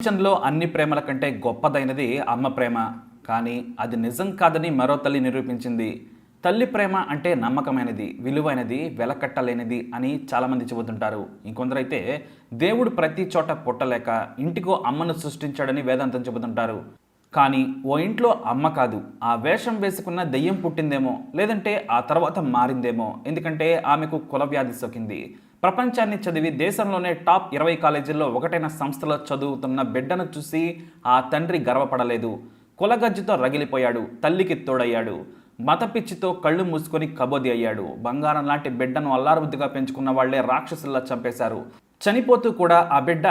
ప్రపంచంలో అన్ని ప్రేమల కంటే గొప్పదైనది అమ్మ ప్రేమ. కానీ అది నిజం కాదని మరో తల్లి నిరూపించింది. తల్లి ప్రేమ అంటే నమ్మకమైనది విలువైనది వెలకట్టలేనిది అని చాలామంది చెబుతుంటారు. ఇంకొందరైతే దేవుడు ప్రతి చోట పుట్టలేక ఇంటికో అమ్మను సృష్టించాడని వేదాంతం చెబుతుంటారు. కానీ ఓ ఇంట్లో అమ్మ కాదు ఆ వేషం వేసుకున్న దెయ్యం పుట్టిందేమో లేదంటే ఆ తర్వాత మారిందేమో. ఎందుకంటే ఆమెకు కుల వ్యాధి సోకింది. ప్రపంచాన్ని చదివి దేశంలోనే టాప్ ఇరవై కాలేజీల్లో ఒకటైన సంస్థలో చదువుతున్న బిడ్డను చూసి ఆ తండ్రి గర్వపడలేదు. కులగజ్జితో రగిలిపోయాడు తల్లికి తోడయ్యాడు. మత పిచ్చితో కళ్ళు మూసుకొని కబోది అయ్యాడు. బంగారం లాంటి బిడ్డను అల్లారబుద్ధిగా పెంచుకున్న వాళ్ళే రాక్షసుల్లా చంపేశారు. చనిపోతూ కూడా ఆ బిడ్డ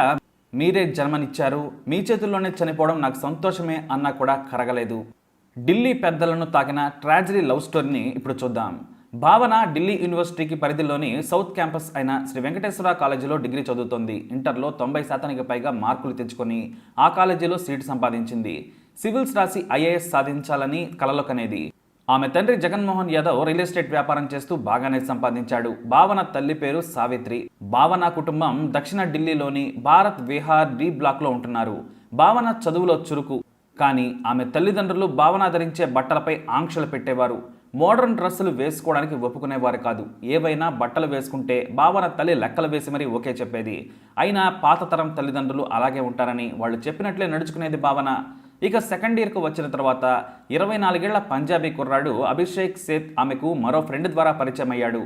మీరే జన్మనిచ్చారు. మీ చేతుల్లోనే చనిపోవడం నాకు సంతోషమే అన్నా కూడా కరగలేదు. ఢిల్లీ పెద్దలను తాకిన ట్రాజడీ లవ్ స్టోరీని ఇప్పుడు చూద్దాం. భావన ఢిల్లీ యూనివర్సిటీకి పరిధిలోని సౌత్ క్యాంపస్ అయిన శ్రీ వెంకటేశ్వర కాలేజీలో డిగ్రీ చదువుతోంది. ఇంటర్లో తొంభై శాతానికి పైగా మార్కులు తెచ్చుకొని ఆ కాలేజీలో సీటు సంపాదించింది. సివిల్స్ రాసి ఐఏఎస్ సాధించాలని కలలోకనేది. ఆమె తండ్రి జగన్మోహన్ యాదవ్ రియల్ ఎస్టేట్ వ్యాపారం చేస్తూ బాగానే సంపాదించాడు. భావన తల్లి పేరు సావిత్రి. భావన కుటుంబం దక్షిణ ఢిల్లీలోని భారత్ విహార్ డి బ్లాక్లో ఉంటున్నారు. భావన చదువులో చురుకు. కానీ ఆమె తల్లిదండ్రులు భావన ధరించే బట్టలపై ఆంక్షలు పెట్టేవారు. మోడర్న్ డ్రెస్సులు వేసుకోవడానికి ఒప్పుకునేవారు కాదు. ఏవైనా బట్టలు వేసుకుంటే భావన తల్లి లెక్కలు వేసి మరీ ఓకే చెప్పేది. అయినా పాత తరం తల్లిదండ్రులు అలాగే ఉంటారని వాళ్ళు చెప్పినట్లే నడుచుకునేది భావన. ఇక సెకండ్ ఇయర్కు వచ్చిన తర్వాత ఇరవై నాలుగేళ్ళ పంజాబీ కుర్రాడు అభిషేక్ సేత్ ఆమెకు మరో ఫ్రెండ్ ద్వారా పరిచయం అయ్యాడు.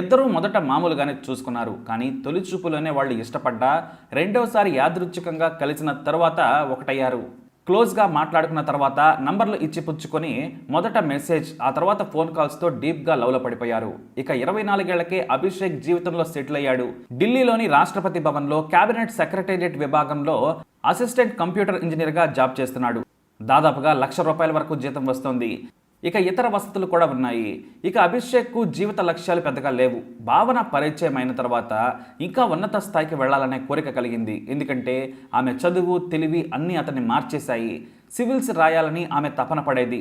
ఇద్దరూ మొదట మామూలుగానే చూసుకున్నారు. కానీ తొలి చూపులోనే వాళ్ళు ఇష్టపడ్డా రెండవసారి యాదృచ్ఛికంగా కలిసిన తర్వాత ఒకటయ్యారు. క్లోజ్గా మాట్లాడుకున్న తర్వాత నంబర్లు ఇచ్చిపుచ్చుకొని మొదట మెసేజ్ ఆ తర్వాత ఫోన్ కాల్స్తో డీప్గా లవ్లో పడిపోయారు. ఇక ఇరవై నాలుగేళ్ళకే అభిషేక్ జీవితంలో సెటిల్ అయ్యాడు. ఢిల్లీలోని రాష్ట్రపతి భవన్లో కేబినెట్ సెక్రటేరియట్ విభాగంలో అసిస్టెంట్ కంప్యూటర్ ఇంజనీర్గా జాబ్ చేస్తున్నాడు. దాదాపుగా లక్ష రూపాయల వరకు జీతం వస్తోంది. ఇక ఇతర వసతులు కూడా ఉన్నాయి. ఇక అభిషేక్కు జీవిత లక్ష్యాలు పెద్దగా లేవు. భావన పరిచయం అయిన తర్వాత ఇంకా ఉన్నత స్థాయికి వెళ్ళాలనే కోరిక కలిగింది. ఎందుకంటే ఆమె చదువు తెలివి అన్నీ అతన్ని మార్చేశాయి. సివిల్స్ రాయాలని ఆమె తపన పడేది.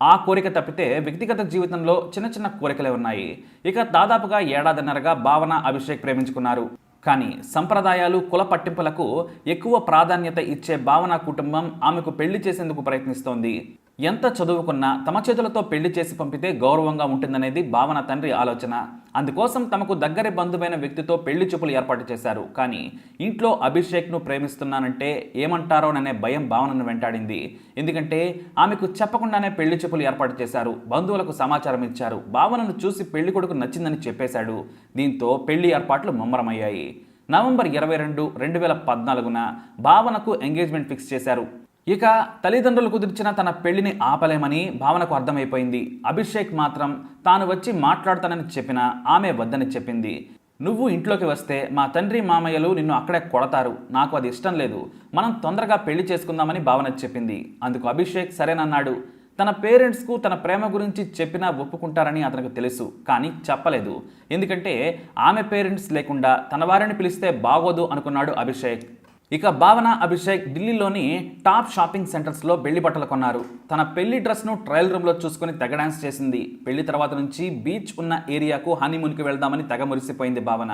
ఆ కోరిక తప్పితే వ్యక్తిగత జీవితంలో చిన్న చిన్న కోరికలే ఉన్నాయి. ఇక దాదాపుగా ఏడాదిన్నరగా భావన అభిషేక్ ప్రేమించుకున్నారు. కానీ సంప్రదాయాలు కుల పట్టింపులకు ఎక్కువ ప్రాధాన్యత ఇచ్చే భావన కుటుంబం ఆమెకు పెళ్ళి చేసేందుకు ప్రయత్నిస్తోంది. ఎంత చదువుకున్నా తమ చేతులతో పెళ్ళి చేసి పంపితే గౌరవంగా ఉంటుందనేది భావన తండ్రి ఆలోచన. అందుకోసం తమకు దగ్గరి బంధువైన వ్యక్తితో పెళ్ళి చూపులు ఏర్పాటు చేశారు. కానీ ఇంట్లో అభిషేక్ను ప్రేమిస్తున్నానంటే ఏమంటారోననే భయం భావనను వెంటాడింది. ఎందుకంటే ఆమెకు చెప్పకుండానే పెళ్ళి చూపులు ఏర్పాటు చేశారు. బంధువులకు సమాచారం ఇచ్చారు. భావనను చూసి పెళ్ళి కొడుకు నచ్చిందని చెప్పేశాడు. దీంతో పెళ్ళి ఏర్పాట్లు ముమ్మరమయ్యాయి. నవంబర్ ఇరవై రెండు రెండు వేల పద్నాలుగున భావనకు ఎంగేజ్మెంట్ ఫిక్స్ చేశారు. ఇక తల్లిదండ్రులు కుదిర్చిన తన పెళ్ళిని ఆపలేమని భావనకు అర్థమైపోయింది. అభిషేక్ మాత్రం తాను వచ్చి మాట్లాడతానని చెప్పినా ఆమె వద్దని చెప్పింది. నువ్వు ఇంట్లోకి వస్తే మా తండ్రి మామయ్యలు నిన్ను అక్కడే కొడతారు. నాకు అది ఇష్టం లేదు. మనం తొందరగా పెళ్ళి చేసుకుందామని భావన చెప్పింది. అందుకు అభిషేక్ సరేనన్నాడు. తన పేరెంట్స్కు తన ప్రేమ గురించి చెప్పినా ఒప్పుకుంటారని అతనికి తెలుసు కానీ చెప్పలేదు. ఎందుకంటే ఆమె పేరెంట్స్ లేకుండా తన వారిని పిలిస్తే బాగోదు అనుకున్నాడు అభిషేక్. ఇక భావన అభిషేక్ ఢిల్లీలోని టాప్ షాపింగ్ సెంటర్స్లో పెళ్ళి బట్టలు కొన్నారు. తన పెళ్ళి డ్రెస్ను ట్రయల్ రూమ్లో చూసుకుని తెగ డాన్స్ చేసింది. పెళ్ళి తర్వాత నుంచి బీచ్ ఉన్న ఏరియాకు హనీమూన్కి వెళ్దామని తెగ మురిసిపోయింది భావన.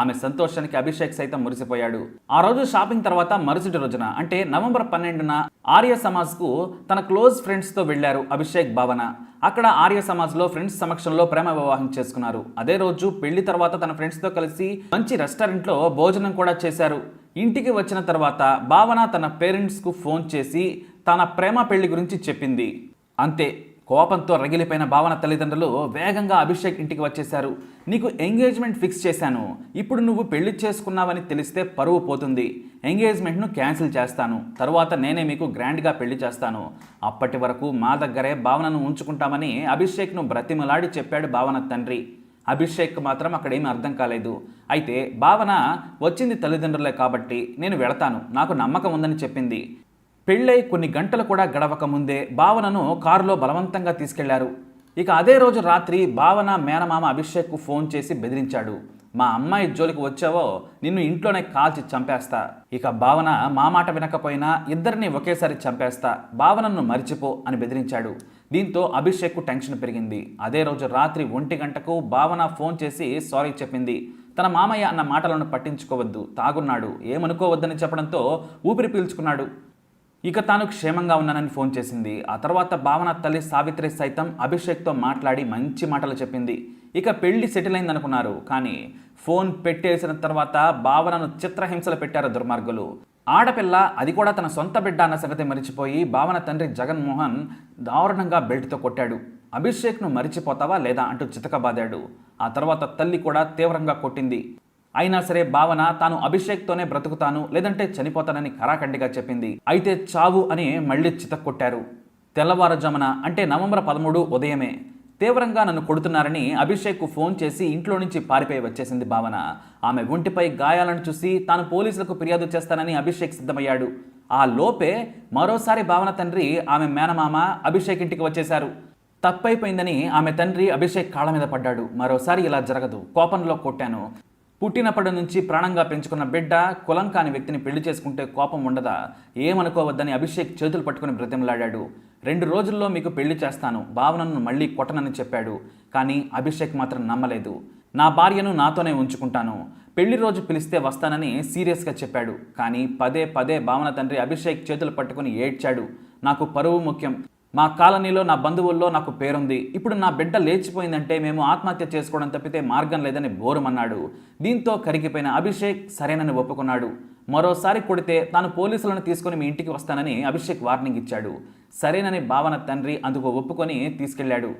ఆమె సంతోషానికి అభిషేక్ సైతం మురిసిపోయాడు. ఆ రోజు షాపింగ్ తర్వాత మరుసటి రోజున అంటే నవంబర్ పన్నెండున ఆర్య సమాజ్కు తన క్లోజ్ ఫ్రెండ్స్తో వెళ్ళారు అభిషేక్ భావన. అక్కడ ఆర్య సమాజ్లో ఫ్రెండ్స్ సమక్షంలో ప్రేమ వివాహం చేసుకున్నారు. అదే రోజు పెళ్ళి తర్వాత తన ఫ్రెండ్స్తో కలిసి మంచి రెస్టారెంట్లో భోజనం కూడా చేశారు. ఇంటికి వచ్చిన తర్వాత భావన తన పేరెంట్స్కు ఫోన్ చేసి తన ప్రేమ పెళ్ళి గురించి చెప్పింది. అంతే కోపంతో రగిలిపోయిన భావన తల్లిదండ్రులు వేగంగా అభిషేక్ ఇంటికి వచ్చేశారు. నీకు ఎంగేజ్మెంట్ ఫిక్స్ చేశాను. ఇప్పుడు నువ్వు పెళ్ళి చేసుకున్నావని తెలిస్తే పరువు పోతుంది. ఎంగేజ్మెంట్ను క్యాన్సిల్ చేస్తాను. తరువాత నేనే మీకు గ్రాండ్గా పెళ్ళి చేస్తాను. అప్పటి వరకు మా దగ్గరే భావనను ఉంచుకుంటామని అభిషేక్ను బ్రతిమలాడి చెప్పాడు భావన తండ్రి. అభిషేక్ మాత్రం అక్కడేమీ అర్థం కాలేదు. అయితే భావన వచ్చింది తల్లిదండ్రులే కాబట్టి నేను వెళతాను. నాకు నమ్మకం ఉందని చెప్పింది. పెళ్ళై కొన్ని గంటలు కూడా గడవక ముందే భావనను కారులో బలవంతంగా తీసుకెళ్ళారు. ఇక అదే రోజు రాత్రి భావన మేనమామ అభిషేక్కు ఫోన్ చేసి బెదిరించాడు. మా అమ్మాయి జోలికి వచ్చావో నిన్ను ఇంట్లోనే కాల్చి చంపేస్తా. ఇక భావన మా మాట వినకపోయినా ఇద్దరిని ఒకేసారి చంపేస్తా. భావనను మరిచిపో అని బెదిరించాడు. దీంతో అభిషేక్కు టెన్షన్ పెరిగింది. అదే రోజు రాత్రి ఒంటి గంటకు భావన ఫోన్ చేసి సారీ చెప్పింది. తన మామయ్య అన్న మాటలను పట్టించుకోవద్దు. తాగున్నాడు. ఏమనుకోవద్దని చెప్పడంతో ఊపిరి పీల్చుకున్నాడు. ఇక తాను క్షేమంగా ఉన్నానని ఫోన్ చేసింది. ఆ తర్వాత భావన తల్లి సావిత్రి సైతం అభిషేక్తో మాట్లాడి మంచి మాటలు చెప్పింది. ఇక పెళ్ళి సెటిల్ అయిందనుకున్నారు. కానీ ఫోన్ పెట్టేసిన తర్వాత భావనను చిత్రహింసలు పెట్టారు దుర్మార్గులు. ఆడపిల్ల అది కూడా తన సొంత బిడ్డ అన్న సంగతి మరిచిపోయి భావన తండ్రి జగన్మోహన్ దారుణంగా బెల్ట్తో కొట్టాడు. అభిషేక్ను మరిచిపోతావా లేదా అంటూ చితకబాదాడు. ఆ తర్వాత తల్లి కూడా తీవ్రంగా కొట్టింది. అయినా సరే భావన తాను అభిషేక్తోనే బ్రతుకుతాను లేదంటే చనిపోతానని కరాఖండిగా చెప్పింది. అయితే చావు అని మళ్ళీ చితక్కొట్టారు. తెల్లవారుజామున అంటే నవంబర్ పదమూడు ఉదయమే తీవ్రంగా నన్ను కొడుతున్నారని అభిషేక్కు ఫోన్ చేసి ఇంట్లో నుంచి పారిపోయి వచ్చేసింది భావన. ఆమె ఒంటిపై గాయాలను చూసి తాను పోలీసులకు ఫిర్యాదు చేస్తానని అభిషేక్ సిద్ధమయ్యాడు. ఆ లోపే మరోసారి భావన తండ్రి ఆమె మేనమామ అభిషేక్ ఇంటికి వచ్చేశారు. తప్పైపోయిందని ఆమె తండ్రి అభిషేక్ కాళ్ళ మీద పడ్డాడు. మరోసారి ఇలా జరగదు. కోపంలో కొట్టాను. పుట్టినప్పటి నుంచి ప్రాణంగా పెంచుకున్న బిడ్డ కులం కాని వ్యక్తిని పెళ్ళి చేసుకుంటే కోపం ఉండదా? ఏమనుకోవద్దని అభిషేక్ చేతులు పట్టుకుని బ్రతిమలాడాడు. రెండు రోజుల్లో మీకు పెళ్ళి చేస్తాను. భావనను మళ్ళీ కొట్టనని చెప్పాడు. కానీ అభిషేక్ మాత్రం నమ్మలేదు. నా భార్యను నాతోనే ఉంచుకుంటాను. పెళ్ళి రోజు పిలిస్తే వస్తానని సీరియస్గా చెప్పాడు. కానీ పదే పదే భావన తండ్రి అభిషేక్ చేతులు పట్టుకుని ఏడ్చాడు. నాకు పరువు ముఖ్యం. మా కాలనీలో నా బంధువుల్లో నాకు పేరుంది. ఇప్పుడు నా బిడ్డ లేచిపోయిందంటే మేము ఆత్మహత్య చేసుకోవడం తప్పితే మార్గం లేదని బోరుమన్నాడు. దీంతో కరిగిపోయిన అభిషేక్ సరేనని ఒప్పుకున్నాడు. మరోసారి కొడితే తాను పోలీసులను తీసుకుని మీ ఇంటికి వస్తానని అభిషేక్ వార్నింగ్ ఇచ్చాడు. సరేనని భావన తండ్రి అందుకు ఒప్పుకొని తీసుకెళ్ళాడు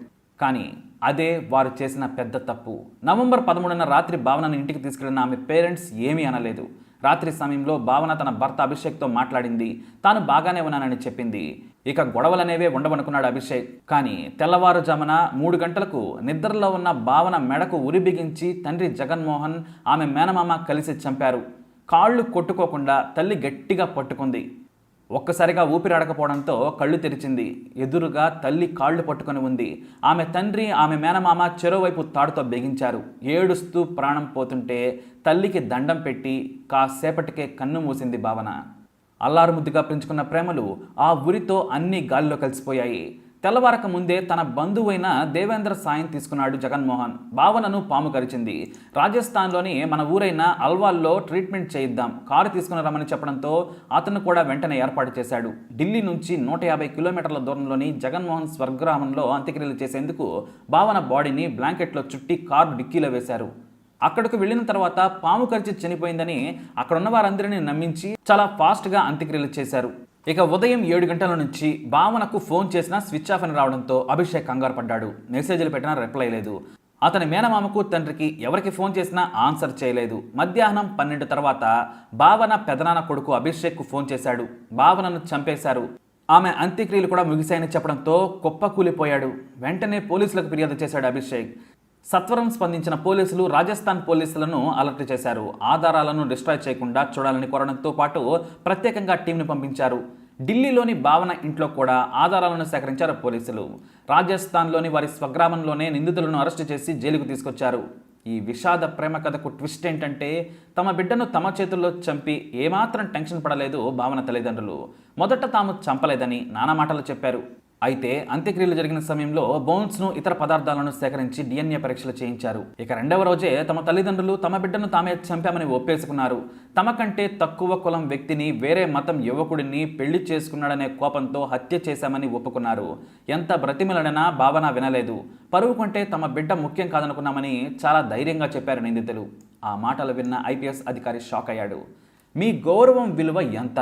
కానీ అదే వారు చేసిన పెద్ద తప్పు. నవంబర్ పదమూడున రాత్రి భావనను ఇంటికి తీసుకెళ్ళిన ఆమె పేరెంట్స్ ఏమీ అనలేదు. రాత్రి సమయంలో భావన తన భర్త అభిషేక్తో మాట్లాడింది. తాను బాగానే ఉన్నానని చెప్పింది. ఇక గొడవలనేవే ఉండవనుకున్నాడు అభిషేక్. కానీ తెల్లవారుజామున మూడు గంటలకు నిద్రలో ఉన్న భావన మెడకు ఉరి బిగించి తండ్రి జగన్మోహన్ ఆమె మేనమామ కలిసి చంపారు. కాళ్ళు కొట్టుకోకుండా తల్లి గట్టిగా పట్టుకుంది. ఒక్కసారిగా ఊపిరాడకపోవడంతో కళ్ళు తెరిచింది. ఎదురుగా తల్లి కాళ్ళు పట్టుకొని ఉంది. ఆమె తండ్రి ఆమె మేనమామ చెరోవైపు తాడుతో బిగించారు. ఏడుస్తూ ప్రాణం పోతుంటే తల్లికి దండం పెట్టి కాసేపటికే కన్ను మూసింది భావన. అల్లారు ముద్దుగా పెంచుకున్న ప్రేమలు ఆ ఉరితో అన్ని గాలిలో కలిసిపోయాయి. తెల్లవారక ముందే తన బంధువైన దేవేంద్ర సాయం తీసుకున్నాడు జగన్మోహన్. భావనను పాము కరిచింది రాజస్థాన్లోని మన ఊరైన అల్వాల్లో ట్రీట్మెంట్ చేయిద్దాం. కారు తీసుకుని రమ్మని చెప్పడంతో అతను కూడా వెంటనే ఏర్పాటు చేశాడు. ఢిల్లీ నుంచి నూట యాభై కిలోమీటర్ల దూరంలోని జగన్మోహన్ స్వర్గ్రామంలో అంత్యక్రియలు చేసేందుకు భావన బాడీని బ్లాంకెట్లో చుట్టి కారు డిక్కీలో వేశారు. అక్కడికి వెళ్ళిన తర్వాత పాము కరిచి చనిపోయిందని అక్కడున్న వారందరినీ నమ్మించి చాలా ఫాస్ట్గా అంత్యక్రియలు చేశారు. ఇక ఉదయం ఏడు గంటల నుంచి భావనకు ఫోన్ చేసినా స్విచ్ ఆఫ్ అని రావడంతో అభిషేక్ కంగారు పడ్డాడు. మెసేజ్లు పెట్టినా రిప్లై లేదు. అతని మేనమామకు తండ్రికి ఎవరికి ఫోన్ చేసినా ఆన్సర్ చేయలేదు. మధ్యాహ్నం పన్నెండు తర్వాత భావన పెదనాన్న కొడుకు అభిషేక్కు ఫోన్ చేశాడు. భావనను చంపేశారు. ఆమె అంత్యక్రియలు కూడా ముగిశాయని చెప్పడంతో కుప్పకూలిపోయాడు. వెంటనే పోలీసులకు ఫిర్యాదు చేశాడు అభిషేక్. సత్వరం స్పందించిన పోలీసులు రాజస్థాన్ పోలీసులను అలర్ట్ చేశారు. ఆధారాలను డిస్ట్రాయ్ చేయకుండా చూడాలని కోరడంతో పాటు ప్రత్యేకంగా టీంను పంపించారు. ఢిల్లీలోని భావన ఇంట్లో కూడా ఆధారాలను సేకరించారు పోలీసులు. రాజస్థాన్లోని వారి స్వగ్రామంలోనే నిందితులను అరెస్టు చేసి జైలుకు తీసుకొచ్చారు. ఈ విషాద ప్రేమ కథకు ట్విస్ట్ ఏంటంటే తమ బిడ్డను తమ చేతుల్లో చంపి ఏమాత్రం టెన్షన్ పడలేదు భావన తల్లిదండ్రులు. మొదట తాము చంపలేదని నానా మాటలు చెప్పారు. అయితే అంత్యక్రియలు జరిగిన సమయంలో బోన్స్ను ఇతర పదార్థాలను సేకరించి డిఎన్ఏ పరీక్షలు చేయించారు. ఇక రెండవ రోజే తమ తల్లిదండ్రులు తమ బిడ్డను తామే చంపామని ఒప్పేసుకున్నారు. తమ కంటే తక్కువ కులం వ్యక్తిని వేరే మతం యువకుడిని పెళ్ళి చేసుకున్నాడనే కోపంతో హత్య చేశామని ఒప్పుకున్నారు. ఎంత బ్రతిమలడనా భావన వినలేదు. పరువు కంటే తమ బిడ్డ ముఖ్యం కాదనుకున్నామని చాలా ధైర్యంగా చెప్పారు నిందితులు. ఆ మాటలు విన్న ఐపీఎస్ అధికారి షాక్ అయ్యాడు. మీ గౌరవం విలువ ఎంత?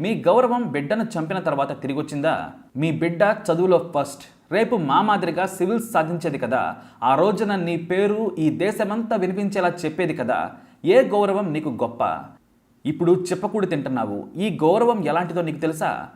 మీ గౌరవం బిడ్డను చంపిన తర్వాత తిరిగొచ్చిందా? మీ బిడ్డ చదువులో ఫస్ట్ రేపు మా మాదిరిగా సివిల్స్ సాధించేది కదా. ఆ రోజున నీ పేరు ఈ దేశమంతా వినిపించేలా చెప్పేది కదా. ఏ గౌరవం నీకు గొప్ప? ఇప్పుడు చెప్పకూడి తింటున్నావు. ఈ గౌరవం ఎలాంటిదో నీకు తెలుసా?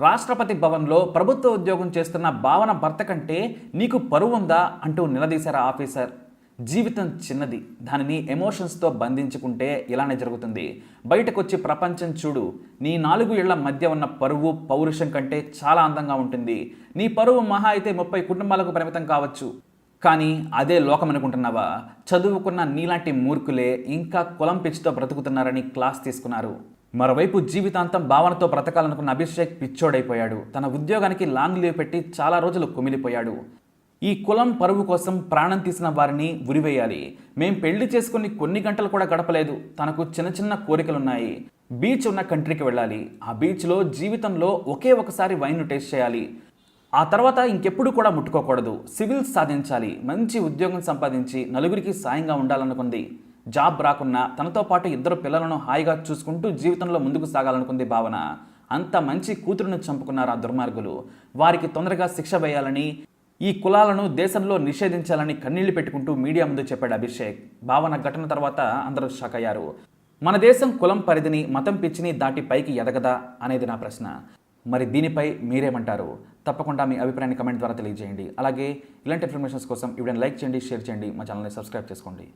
రాష్ట్రపతి భవన్లో ప్రభుత్వ ఉద్యోగం చేస్తున్న భావన భర్త కంటే నీకు పరువు ఉందా అంటూ నిలదీశారు ఆఫీసర్? జీవితం చిన్నది. దానిని ఎమోషన్స్తో బంధించుకుంటే ఇలానే జరుగుతుంది. బయటకొచ్చి ప్రపంచం చూడు. నీ నాలుగు ఇళ్ళ మధ్య ఉన్న పరువు పౌరుషం కంటే చాలా అందంగా ఉంటుంది. నీ పరువు మహా అయితే ముప్పై కుటుంబాలకు పరిమితం కావచ్చు. కానీ అదే లోకం అనుకుంటున్నావా? చదువుకున్న నీలాంటి మూర్ఖులే ఇంకా కులం పిచ్చితో బ్రతుకుతున్నారని క్లాస్ తీసుకున్నారు. మరోవైపు జీవితాంతం భావనతో బ్రతకాలనుకున్న అభిషేక్ పిచ్చోడైపోయాడు. తన ఉద్యోగానికి లాంగ్ లీవ్ పెట్టి చాలా రోజులు కుమిలిపోయాడు. ఈ కులం పరువు కోసం ప్రాణం తీసిన వారిని ఉరివేయాలి. మేం పెళ్ళి చేసుకుని కొన్ని గంటలు కూడా గడపలేదు. తనకు చిన్న చిన్న కోరికలున్నాయి. బీచ్ ఉన్న కంట్రీకి వెళ్ళాలి. ఆ బీచ్లో జీవితంలో ఒకే ఒకసారి వైన్ను టేస్ట్ చేయాలి. ఆ తర్వాత ఇంకెప్పుడు కూడా ముట్టుకోకూడదు. సివిల్స్ సాధించాలి. మంచి ఉద్యోగం సంపాదించి నలుగురికి సాయంగా ఉండాలనుకుంది. జాబ్ రాకున్నా తనతో పాటు ఇద్దరు పిల్లలను హాయిగా చూసుకుంటూ జీవితంలో ముందుకు సాగాలనుకుంది భావన. అంత మంచి కూతురును చంపుకున్నారు ఆ దుర్మార్గులు. వారికి తొందరగా శిక్ష వేయాలని ఈ కులాలను దేశంలో నిషేధించాలని కన్నీళ్ళు పెట్టుకుంటూ మీడియా ముందు చెప్పాడు అభిషేక్. భావన ఘటన తర్వాత అందరూ షాక్ అయ్యారు. మన దేశం కులం పరిధిని మతం పిచ్చిని దాటి పైకి ఎదగదా అనేది నా ప్రశ్న. మరి దీనిపై మీరేమంటారు? తప్పకుండా మీ అభిప్రాయాన్ని కమెంట్ ద్వారా తెలియజేయండి. అలాగే ఇలాంటి ఇన్ఫర్మేషన్స్ కోసం ఇవిడని లైక్ చేయండి షేర్ చేయండి. మా ఛానల్ని సబ్స్క్రైబ్ చేసుకోండి.